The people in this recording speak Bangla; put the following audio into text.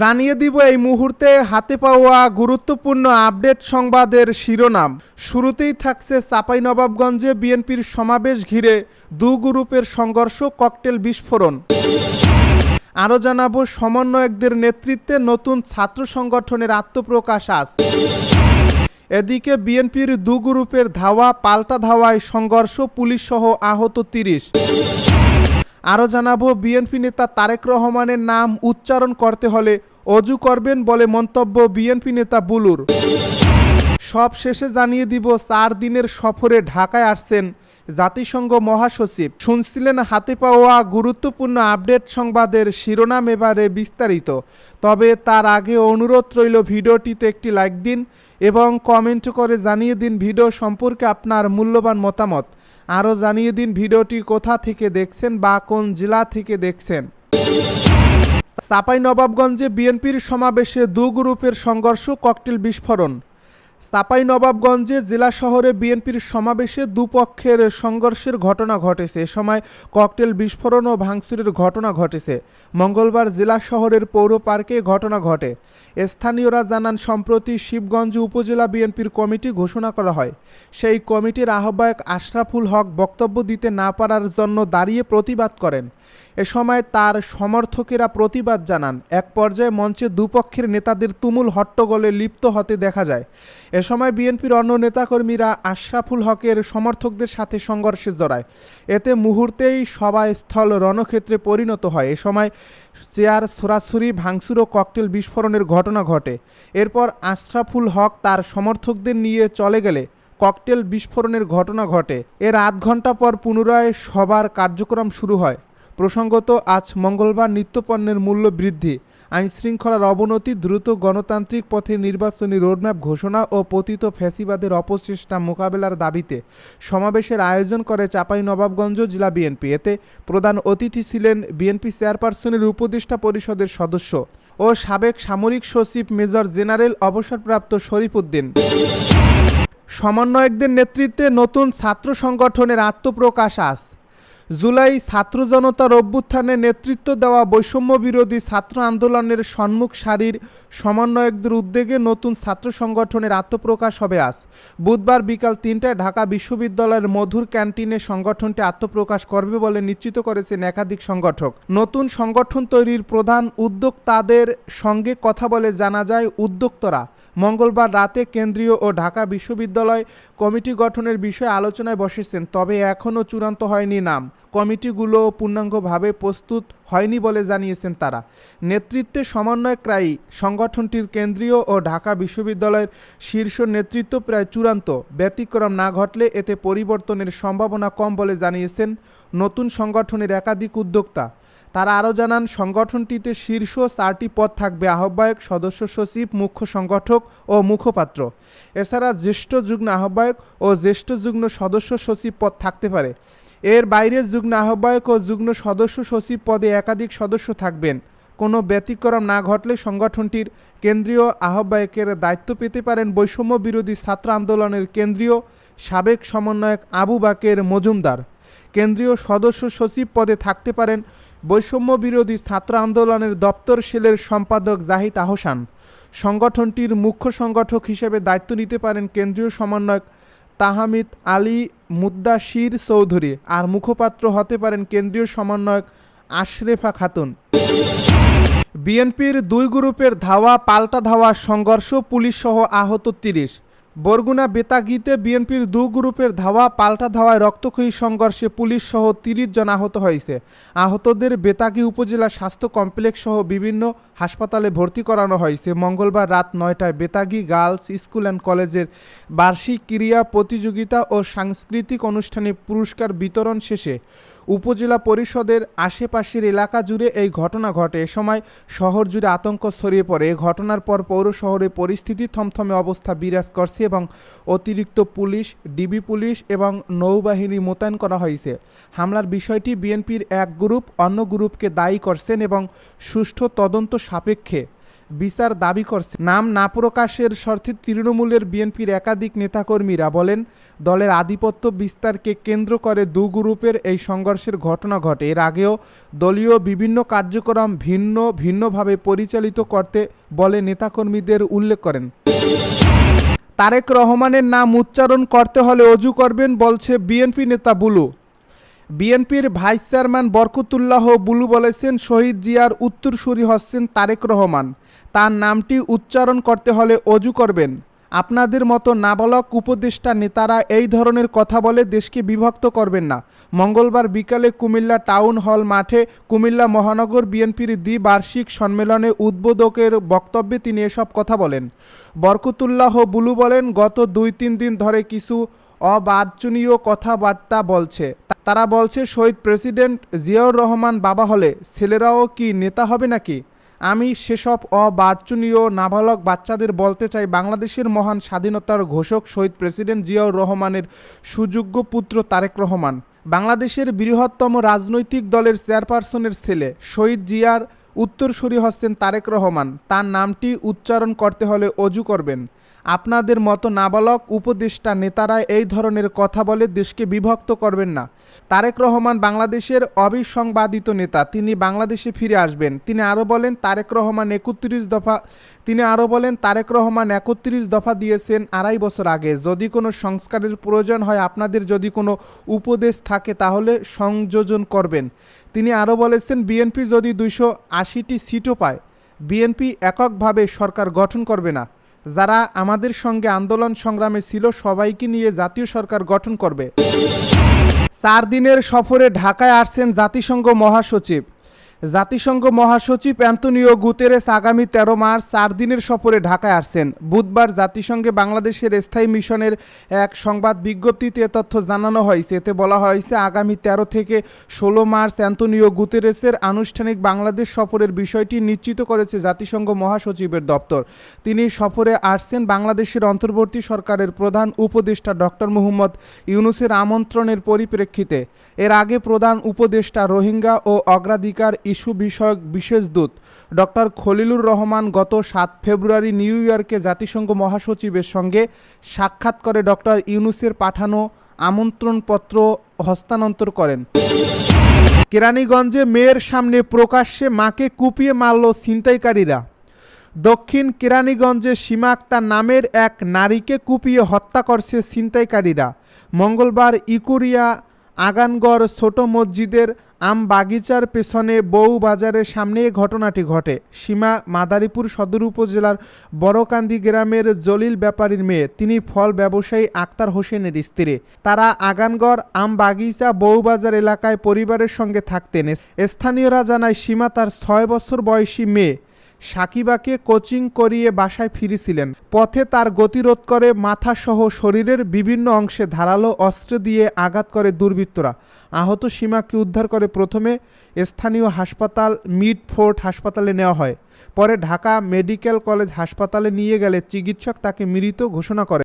জানিয়ে দিব এই মুহূর্তে হাতে পাওয়া গুরুত্বপূর্ণ আপডেট সংবাদের শিরোনাম। শুরুতেই থাকছে চাঁপাইনবাবগঞ্জে বিএনপির সমাবেশ ঘিরে দু গ্রুপের সংঘর্ষ, ককটেল বিস্ফোরণ। আরও জানাব, সমন্বয়কদের নেতৃত্বে নতুন ছাত্র সংগঠনের আত্মপ্রকাশ আজ। এদিকে বিএনপির দু গ্রুপের ধাওয়া, পাল্টা ধাওয়ায় সংঘর্ষ, পুলিশসহ আহত তিরিশ। আরও জানাব বিএনপি নেতা তারেক রহমানের নাম উচ্চারণ করতে হলে অজু করবেন বলে মন্তব্য বিএনপি নেতা বুলুর। সব শেষে জানিয়ে দিব, চার দিনের সফরে ঢাকায় আসছেন জাতিসংঘ মহাসচিব। শুনছিলেন হাতে পাওয়া গুরুত্বপূর্ণ আপডেট সংবাদের শিরোনাম এবারে বিস্তারিত। তবে তার আগে অনুরোধ রইল ভিডিওটিতে একটি লাইক দিন এবং কমেন্ট করে জানিয়ে দিন ভিডিও সম্পর্কে আপনার মূল্যবান মতামত। আরও জানিয়ে দিন ভিডিওটি কোথা থেকে দেখছেন বা কোন জেলা থেকে দেখছেন। চাপাই নবাবগঞ্জে বিএনপির সমাবেশে দু গ্রুপের সংঘর্ষ, ককটেল বিস্ফোরণ। নবাবগঞ্জে জেলা শহরে বিএনপির সমাবেশে দুপক্ষের সংঘর্ষের ঘটনা ঘটেছে। এ সময় ককটেল বিস্ফোরণ ও ভাঙচুরের ঘটনা ঘটেছে। মঙ্গলবার জেলা শহরের পৌর পার্কে ঘটনা ঘটে। স্থানীয়রা জানান, সম্প্রতি শিবগঞ্জ উপজেলা বিএনপির কমিটি ঘোষণা করা হয়। সেই কমিটির আহ্বায়ক আশরাফুল হক বক্তব্য দিতে না পারার জন্য দাঁড়িয়ে প্রতিবাদ করেন। এ সময় তার সমর্থকেরা প্রতিবাদ জানান। এক পর্যায়ে মঞ্চে দুপক্ষের নেতাদের তুমুল হট্টগোলে লিপ্ত হতে দেখা যায়। এ সময় বিএনপির অন্য নেতাকর্মীরা আশরাফুল হকের সমর্থকদের সাথে সংঘর্ষে জড়ায়। এতে মুহূর্তেই সভাস্থল রণক্ষেত্রে পরিণত হয়। এ সময় চেয়ার ছোড়াছুরি ভাঙচুর ও ককটেল বিস্ফোরণের ঘটনা ঘটে। এরপর আশরাফুল হক তার সমর্থকদের নিয়ে চলে গেলে ককটেল বিস্ফোরণের ঘটনা ঘটে। এর আধ ঘণ্টা পর পুনরায় সবার কার্যক্রম শুরু হয়। প্রসঙ্গত, আজ মঙ্গলবার নিত্যপণ্যের মূল্য বৃদ্ধি। আইন শৃঙ্খলার অবনতি দ্রুত গণতান্ত্রিক পথে নির্বাচনী রোডম্যাপ ঘোষণা ও পতিত ফ্যাসিবাদের অপচেষ্টা মোকাবেলার দাবিতে সমাবেশের আয়োজন করে চাপাই নবাবগঞ্জ জেলা বিএনপি। এতে প্রধান অতিথি ছিলেন বিএনপি চেয়ারপারসনের উপদেষ্টা পরিষদের সদস্য ও সাবেক সামরিক সচিব মেজর জেনারেল অবসরপ্রাপ্ত শরীফ উদ্দিন সমন্বয়কদের নেতৃত্বে নতুন ছাত্র সংগঠনের আত্মপ্রকাশ আজ। জুলাই ছাত্র জনতার অভ্যুত্থানে নেতৃত্ব দেওয়া বৈষম্য বিরোধী ছাত্র আন্দোলনের সম্মুখ সারির সমন্বয়কদের উদ্যোগে নতুন ছাত্র সংগঠনের আত্মপ্রকাশ হবে আজ। বুধবার বিকাল তিনটায় ঢাকা বিশ্ববিদ্যালয়ের মধুর ক্যান্টিনে সংগঠনটি আত্মপ্রকাশ করবে বলে নিশ্চিত করেছেন একাধিক সংগঠক। নতুন সংগঠন তৈরির প্রধান উদ্যোক্তাদের সঙ্গে কথা বলে জানা যায়, উদ্যোক্তরা মঙ্গলবার রাতে কেন্দ্রীয় ও ঢাকা বিশ্ববিদ্যালয় কমিটি গঠনের বিষয়ে আলোচনায় বসেছেন, তবে এখনও চূড়ান্ত হয়নি নাম। কমিটিগুলো পূর্ণাঙ্গভাবে প্রস্তুত হয়নি বলে জানিয়েছেন তারা। নেতৃত্বে সমন্বয়করাই সংগঠনটির কেন্দ্রীয় ও ঢাকা বিশ্ববিদ্যালয়ের শীর্ষ নেতৃত্ব প্রায় চূড়ান্ত। ব্যতিক্রম না ঘটলে এতে পরিবর্তনের সম্ভাবনা কম বলে জানিয়েছেন নতুন সংগঠনের একাধিক উদ্যোক্তা। তারা আরও জানান, সংগঠনটিতে শীর্ষ চারটি পদ থাকবে আহ্বায়ক, সদস্য সচিব, মুখ্য সংগঠক ও মুখপাত্র। এছাড়া জ্যেষ্ঠ যুগ্ম আহ্বায়ক ও জ্যেষ্ঠ যুগ্ম সদস্য সচিব পদ থাকতে পারে। এর বাইরে যুগ্ম আহ্বায়ক ও যুগ্ম সদস্য সচিব পদে একাধিক সদস্য থাকবেন। কোনো ব্যতিক্রম না ঘটলে সংগঠনটির কেন্দ্রীয় আহ্বায়কের দায়িত্ব পেতে পারেন বৈষম্য বিরোধী ছাত্র আন্দোলনের কেন্দ্রীয় সাবেক সমন্বয়ক আবু বাকের মজুমদার। কেন্দ্রীয় সদস্য সচিব পদে থাকতে পারেন বৈষম্য বিরোধী ছাত্র আন্দোলনের দপ্তর সেলের সম্পাদক জাহিদ আহসান। সংগঠনটির মুখ্য সংগঠক হিসেবে দায়িত্ব নিতে পারেন কেন্দ্রীয় সমন্বয়ক তাহামিদ আলী মুদ্দাশির চৌধুরী আর মুখপাত্র হতে পারেন কেন্দ্রীয় সমন্বয়ক আশরেফা খাতুন। বিএনপির দুই গ্রুপের ধাওয়া, পাল্টা ধাওয়া, সংঘর্ষ পুলিশ সহ আহত তিরিশ। বরগুনা বেতাগিতে বিএনপির দু গ্রুপের ধাওয়া, পাল্টা ধাওয়ায় রক্তক্ষয়ী সংঘর্ষে পুলিশ সহ তিরিশ জন আহত হয়েছে। আহতদের বেতাগি উপজেলা স্বাস্থ্য কমপ্লেক্স সহ বিভিন্ন হাসপাতালে ভর্তি করানো হয়েছে। মঙ্গলবার রাত নয়টায় বেতাগি গার্লস স্কুল অ্যান্ড কলেজের বার্ষিক ক্রীড়া প্রতিযোগিতা ও সাংস্কৃতিক অনুষ্ঠানে পুরস্কার বিতরণ শেষে উপজেলা পরিষদের আশেপাশের এলাকা জুড়ে এই ঘটনা ঘটে। এ সময় শহর জুড়ে আতঙ্ক ছড়িয়ে পড়ে। ঘটনার পর পৌর শহরে পরিস্থিতি থমথমে অবস্থা বিরাজ করছে এবং অতিরিক্ত পুলিশ, ডিবি পুলিশ এবং নৌবাহিনী মোতায়েন করা হয়েছে। হামলার বিষয়টি বিএনপির এক গ্রুপ অন্য গ্রুপকে দায়ী করছেন এবং সুষ্ঠু তদন্ত সাপেক্ষে বিচার দাবি করছে। নাম না প্রকাশের শর্তে তৃণমূলের বিএনপির একাধিক নেতাকর্মীরা বলেন, দলের আধিপত্য বিস্তারকে কেন্দ্র করে দু গ্রুপের এই সংঘর্ষের ঘটনা ঘটে। এর আগেও দলীয় বিভিন্ন কার্যক্রম ভিন্ন, ভিন্নভাবে পরিচালিত করতে বলে নেতাকর্মীদের উল্লেখ করেন। তারেক রহমানের নাম উচ্চারণ করতে হলে অজু করবেন বলছে বিএনপি নেতা বুলু। বিএনপির ভাইস চেয়ারম্যান বরকতুল্লাহ বুলু বলেছেন, শহীদ জিয়ার উত্তরসূরি হচ্ছেন তারেক রহমান। তার নামটি উচ্চারণ করতে হলে অজু করবেন। আপনাদের মতো নাবালক উপদেষ্টা নেতারা এই ধরনের কথা বলে দেশকে বিভক্ত করবেন না। মঙ্গলবার বিকালে কুমিল্লা টাউন হল মাঠে কুমিল্লা মহানগর বিএনপির দ্বিবার্ষিক সম্মেলনে উদ্বোধকের বক্তব্যে তিনি এসব কথা বলেন। বরকতুল্লাহ বুলু বলেন, গত দুই তিন দিন ধরে কিছু অবাঞ্ছনীয় কথাবার্তা বলছে। তারা বলছে, শহীদ প্রেসিডেন্ট জিয়াউর রহমান বাবা হলে ছেলেরাও কি নেতা হবে নাকি? আমি সেসব অবাঞ্ছনীয় নাবালক বাচ্চাদের বলতে চাই। বাংলাদেশের মহান স্বাধীনতার ঘোষক শহীদ প্রেসিডেন্ট জিয়াউর রহমানের সুযোগ্য পুত্র তারেক রহমান। বাংলাদেশের বৃহত্তম রাজনৈতিক দলের চেয়ারপারসনের ছেলে শহীদ জিয়ার উত্তরসূরি হচ্ছেন তারেক রহমান। তার নামটি উচ্চারণ করতে হলে অজু করবেন। আপনাদের মতো নাবালক, উপদেষ্টা নেতারা এই ধরনের কথা বলে দেশকে বিভক্ত করবেন না। তারেক রহমান বাংলাদেশের অবিসংবাদিত নেতা, তিনি বাংলাদেশে ফিরে আসবেন। তিনি আরও বলেন, তারেক রহমান একত্রিশ দফা, তিনি আরও বলেন, তারেক রহমান একত্রিশ দফা দিয়েছেন আড়াই বছর আগে। যদি কোনো সংস্কারের প্রয়োজন হয়, আপনাদের যদি কোনো উপদেশ থাকে, তাহলে সংযোজন করবেন। তিনি আরও বলেছেন, বিএনপি যদি দুইশো আশিটি সিটও পায়, বিএনপি এককভাবে সরকার গঠন করবে না। যারা আমাদের সঙ্গে আন্দোলন সংগ্রামে ছিল সবাইকে নিয়ে জাতীয় সরকার গঠন করবে। চার দিনের সফরে ঢাকায় আসছেন জাতিসংঘ মহাসচিব। জাতিসংঘ মহাসচিব অ্যান্তনিও গুতেরেস আগামী তেরো মার্চ চার দিনের সফরে ঢাকায় আসছেন। বুধবার জাতিসংঘে বাংলাদেশের স্থায়ী মিশনের এক সংবাদ বিজ্ঞপ্তিতে তথ্য জানানো হয়েছে। এতে বলা হয়েছে, আগামী তেরো থেকে ষোলো মার্চ অ্যান্তনিও গুতেরেসের আনুষ্ঠানিক বাংলাদেশ সফরের বিষয়টি নিশ্চিত করেছে জাতিসংঘ মহাসচিবের দপ্তর। তিনি সফরে আসছেন বাংলাদেশের অন্তর্বর্তী সরকারের প্রধান উপদেষ্টা ডক্টর মোহাম্মদ ইউনুসের আমন্ত্রণের পরিপ্রেক্ষিতে। এর আগে প্রধান উপদেষ্টা রোহিঙ্গা ও অগ্রাধিকার ইস্যু বিষয়ক বিশেষ দূত ডক্টর খলিলুর রহমান গত সাত ফেব্রুয়ারি নিউ ইয়র্কে জাতিসংঘ মহাসচিবের সঙ্গে সাক্ষাৎ করে ডক্টর ইউনুসের পাঠানো আমন্ত্রণপত্র হস্তান্তর করেন। কেরানীগঞ্জে মেয়ের সামনে প্রকাশ্যে মাকে কুপিয়ে মারল ছিনতাইকারীরা। দক্ষিণ কেরানীগঞ্জে সীমা আক্তার নামের এক নারীকে কুপিয়ে হত্যা করছে ছিনতাইকারীরা। মঙ্গলবার ইকুরিয়া, আগানগড় ছোট মসজিদের আম বাগিচার পেছনে বউ বাজারের সামনে ঘটনাটি ঘটে। সীমা মাদারীপুর সদর উপজেলার বড়কান্দি গ্রামের জলিল ব্যাপারীর মেয়ে। তিনি ফল ব্যবসায়ী আক্তার হোসেনের স্ত্রী। তারা আগানগড় আম বাগিচা বউবাজার এলাকায় পরিবারের সঙ্গে থাকতেন। স্থানীয়রা জানায়, সীমা তার ছয় বছর বয়সী মেয়ে। সাকিবাকে কোচিং করিয়ে বাসায় ফিরেছিলেন। পথে তার গতিরোধ করে মাথাসহ শরীরের বিভিন্ন অংশে ধারালো অস্ত্র দিয়ে আঘাত করে দুর্বৃত্তরা। আহত সীমাকে উদ্ধার করে প্রথমে স্থানীয় হাসপাতাল মিড ফোর্ট হাসপাতালে নেওয়া হয়। পরে ঢাকা মেডিকেল কলেজ হাসপাতালে নিয়ে গেলে চিকিৎসক তাকে মৃত ঘোষণা করে।